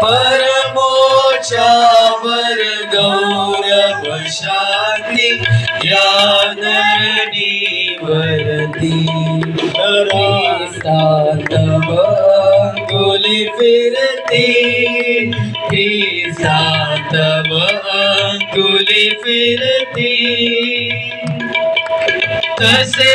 परमोच्यावर गौरव शांती यादनी वरती सातव अंगुली फिरती ती सातव अंगुली फिरती तसे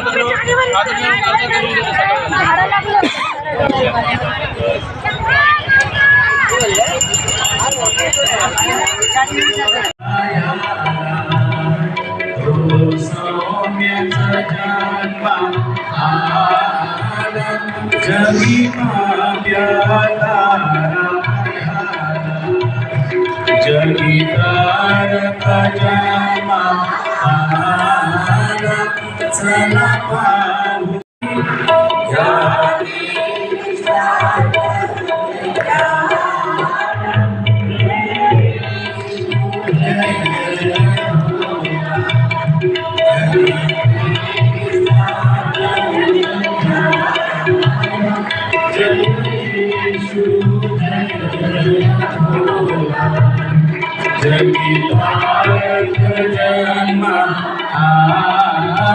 Jagita, Jagita, Jagita, Jagita, जय पाऊं जगतारक जन्म आ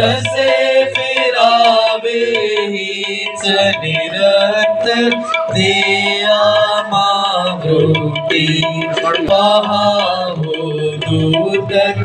तसे फिरावेही चनिरत्त देया मां भूती और पहाँ हो दूतक